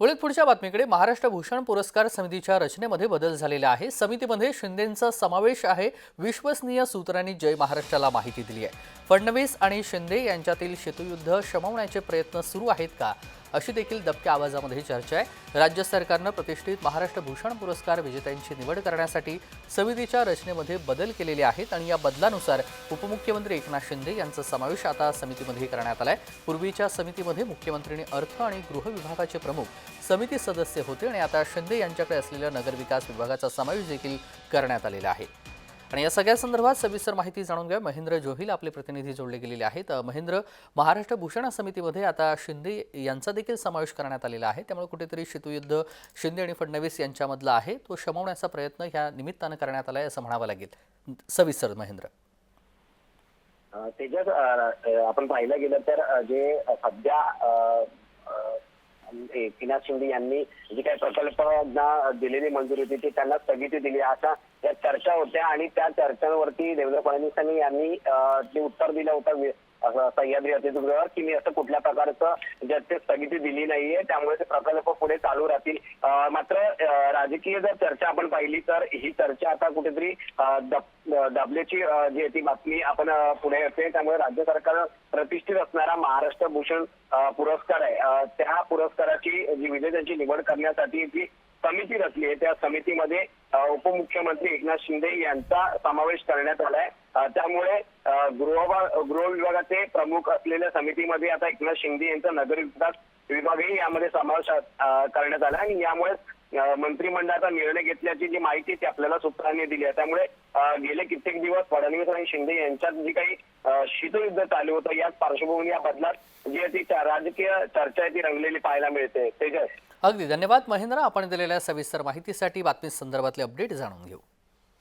वळीत पुढच्या बातमीकडे महाराष्ट्र भूषण पुरस्कार समितीच्या रचनेमध्ये बदल झालेला आहे. समितीमध्ये शिंदेंचा समावेश आहे. विश्वसनीय सूत्रांनी जय महाराष्ट्राला माहिती दिली आहे. फडणवीस आणि शिंदे यांच्यातील शेतुयुद्ध शमवण्याचे प्रयत्न सुरू आहेत का? अशी देखील दबक्या आवाजामध्ये चर्चा आहे. राज्य सरकारनं प्रतिष्ठित महाराष्ट्र भूषण पुरस्कार विजेत्यांची निवड करण्यासाठी समितीच्या रचनेमध्ये बदल केलेले आहेत आणि या बदलानुसार उपमुख्यमंत्री एकनाथ शिंदे यांचा समावेश आता समितीमध्ये करण्यात आला आहे पूर्वीच्या समितीमध्ये मुख्यमंत्र्यांनी अर्थ आणि गृह विभागाचे प्रमुख समिती सदस्य होते आणि आता शिंदे यांच्याकडे असलेल्या नगरविकास विभागाचा समावेश देखील करण्यात आलेला आहे. आणि या सगळ्या संदर्भात सविस्तर माहिती जाणून घ्या महेंद्र जोहिल आपले प्रतिनिधी जोडले गेलेले आहेत. महेंद्र महाराष्ट्र भूषण समितीमध्ये आता शिंदे यांचा देखील समावेश करण्यात आलेला आहे. त्यामुळे कुठेतरी शेतुयुद्ध शिंदे आणि फडणवीस यांच्यामधला आहे. तो शमवण्याचा प्रयत्न ह्या निमित्तानं करण्यात आला आहे असं म्हणावं लागेल. सविस्तर महेंद्र. तेजस आपण पाहिलं गेलं तर जे सध्या अ, एकनाथ शिंदे यांनी जी काही प्रकल्पांना दिलेली मंजुरी होती ती त्यांना स्थगिती दिली. अशा त्या चर्चा होत्या आणि त्या चर्चांवरती देवेंद्र फडणवीसांनी यांनी ते जे उत्तर दिलं होतं असं सह्याद्री अतिथीगृहावर की मी असं कुठल्या प्रकारचं ज्याचे स्थगिती दिली नाहीये त्यामुळे ते प्रकल्प पुढे चालू राहतील. मात्र राजकीय जर चर्चा आपण पाहिली तर ही चर्चा आता कुठेतरी दाबल्याची जी आहे ती बातमी आपण पुढे येते त्यामुळे राज्य सरकार प्रतिष्ठित असणारा महाराष्ट्र भूषण पुरस्कार आहे. त्या पुरस्काराची जी विजेत्यांची निवड करण्यासाठी जी समिती रचली आहे त्या समितीमध्ये उपमुख्यमंत्री एकनाथ शिंदे यांचा समावेश करण्यात आलाय. त्यामुळे गृह गृह विभागाचे प्रमुख असलेल्या समितीमध्ये आता एकनाथ शिंदे यांचा नगर विकास विभागही यामध्ये समावेश करण्यात आला. आणि यामुळे मंत्रिमंडळाचा निर्णय घेतल्याची जी माहिती ती आपल्याला सूत्रांनी दिली आहे. त्यामुळे गेले कित्येक दिवस फडणवीस आणि शिंदे यांच्यात जी काही शीतयुद्ध चालू होतं याच पार्श्वभूमी या बदलात जी ती राजकीय चर्चा आहे ती रंगलेली पाहायला मिळते. तेजस. अगदी. धन्यवाद महेंद्र. आपण दिलेल्या सविस्तर माहितीसाठी बातमी संदर्भातले अपडेट जाणून घेऊ.